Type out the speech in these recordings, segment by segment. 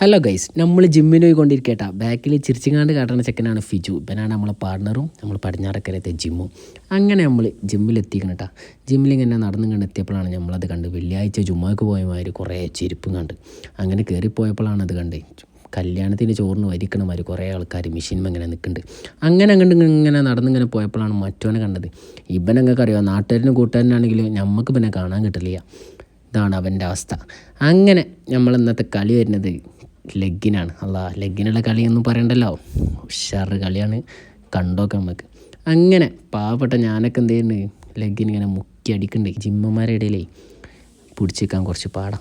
Hello guys നമ്മൾ ജിമ്മിന് പോയിക്കൊണ്ടിരിക്കട്ടാ. ബാക്കിൽ ചിരിച്ചിങ്ങാണ്ട് കാട്ടുന്ന ചെക്കനാണ് ഫിജു. ഇവനാണ് നമ്മളെ പാർട്ണറും നമ്മൾ പടിഞ്ഞാറക്കരത്തെ ജിമ്മും അങ്ങനെ നമ്മൾ ജിമ്മിൽ കേട്ടാ ജിമ്മിൽ ഇങ്ങനെ നടന്നു കണ്ട് എത്തിയപ്പോഴാണ് നമ്മളത് കണ്ട് വെള്ളിയാഴ്ച ജുമ്മക്ക് പോയ കുറേ ചെരുപ്പും കണ്ട്. അങ്ങനെ കയറിപ്പോയപ്പോഴാണ് അത് കണ്ട്. കല്യാണത്തിന് ചോറിന് വരിക്കണ മാതിരി കുറേ ആൾക്കാർ മെഷീനും ഇങ്ങനെ നിൽക്കുന്നുണ്ട് അങ്ങനെ അങ്ങോട്ട് ഇങ്ങനെ നടന്നിങ്ങനെ പോയപ്പോഴാണ് മറ്റവനെ കണ്ടത്. ഇവനങ്ങൾക്ക് അറിയാം നാട്ടുകാരനും കൂട്ടുകാരനാണെങ്കിലും നമുക്ക് പിന്നെ കാണാൻ കിട്ടില്ല ഇതാണ് അവന്റെ അവസ്ഥ. അങ്ങനെ നമ്മൾ ഇന്നത്തെ കളി വരുന്നത് ലെഗിനാണ് അല്ല ലെഗിനുള്ള കളിയൊന്നും പറയണ്ടല്ലോ. ഉഷാറ് കളിയാണ്. കണ്ടോക്കെ നമുക്ക് അങ്ങനെ പാവപ്പെട്ട ഞാനൊക്കെ എന്ത് ചെയ്യുന്നത് ലെഗിന് ഇങ്ങനെ മുക്കി അടിക്കണ്ടേ. ജിമ്മന്മാരുടെ ഇടയിലേ പിടിച്ചിരിക്കാൻ കുറച്ച് പാടാം.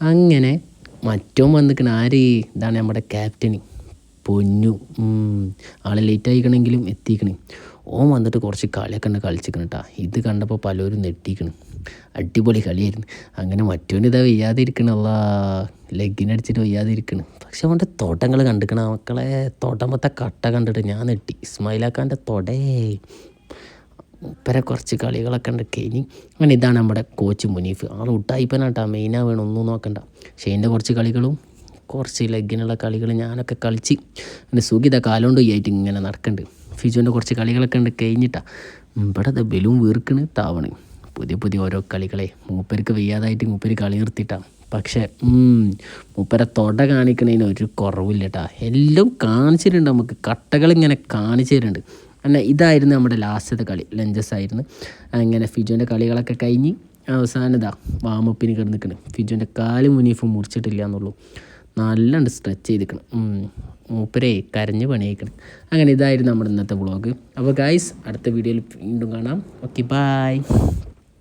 അങ്ങനെ മറ്റോ വന്നിക്കണ. ആര്? ഇതാണ് നമ്മുടെ ക്യാപ്റ്റന് പൊന്നു. ആളെ ലേറ്റ് ആയിക്കണമെങ്കിലും എത്തിക്കണേ. ഓൻ വന്നിട്ട് കുറച്ച് കളിയൊക്കെ ഉണ്ട് കളിച്ചിരിക്കണം കേട്ടോ ഇത് കണ്ടപ്പോൾ പലരും നെട്ടിക്കണം അടിപൊളി കളിയായിരുന്നു. അങ്ങനെ മറ്റോന് ഇതാ വയ്യാതിരിക്കണല്ല ലെഗിനടിച്ചിട്ട് വയ്യാതിരിക്കണം. പക്ഷെ അവന്റെ തോട്ടങ്ങൾ കണ്ടിരിക്കണം മക്കളെ തോട്ടമ്പത്തെ കട്ട കണ്ടിട്ട് ഞാൻ നെട്ടി ഇസ്മായിലാക്കാന്റെ തൊടേ. ഇപ്പരെ കുറച്ച് കളികളൊക്കെ ഉണ്ട് കഴിഞ്ഞ് അങ്ങനെ ഇതാണ് നമ്മുടെ കോച്ച് മുനീഫ്. ആൾ ഉട്ടായിപ്പനാട്ടാ മെയിനാ വേണം. ഒന്നും നോക്കണ്ട. ഷെയിന്റെ കുറച്ച് കളികളും കുറച്ച് ലെഗിനുള്ള കളികൾ ഞാനൊക്കെ കളിച്ച് പിന്നെ സുഖിത കാലുകൊണ്ട് ആയിട്ട് ഇങ്ങനെ നടക്കുന്നുണ്ട് ഫിജുവിന്റെ കുറച്ച് കളികളൊക്കെ ഉണ്ട് കഴിഞ്ഞിട്ടാണ് ഇവിടെ അത് ബലൂൺ വീർക്കണ് താവണ്. പുതിയ പുതിയ ഓരോ കളികളെ. മൂപ്പർക്ക് വയ്യാതായിട്ട് മൂപ്പര് കളി നിർത്തിയിട്ടാണ് പക്ഷേ മൂപ്പരെ തൊട കാണിക്കണതിന് ഒരു കുറവില്ല കേട്ടാ എല്ലാം കാണിച്ചിട്ടുണ്ട് നമുക്ക്. കട്ടകൾ ഇങ്ങനെ കാണിച്ചു തരുന്നുണ്ട് അല്ല ഇതായിരുന്നു നമ്മുടെ ലാസ്റ്റത്തെ കളി ലഞ്ചസ് ആയിരുന്നു അങ്ങനെ ഫിജുവിന്റെ കളികളൊക്കെ കഴിഞ്ഞ് അവസാനതാ വാമപ്പിന് കിടന്നിക്കണ്. ഫിജുവിന്റെ കാൽ മുനീഫും മുറിച്ചിട്ടില്ല എന്നുള്ളൂ. നല്ലുണ്ട് സ്ട്രെച്ച് ചെയ്തിരിക്കണം മൂപ്പരേ കരഞ്ഞ് പണിയേക്കണം അങ്ങനെ ഇതായിരുന്നു നമ്മുടെ ഇന്നത്തെ വ്ളോഗ് അപ്പോൾ ഗായ്സ് അടുത്ത വീഡിയോയിൽ വീണ്ടും കാണാം. Okay bye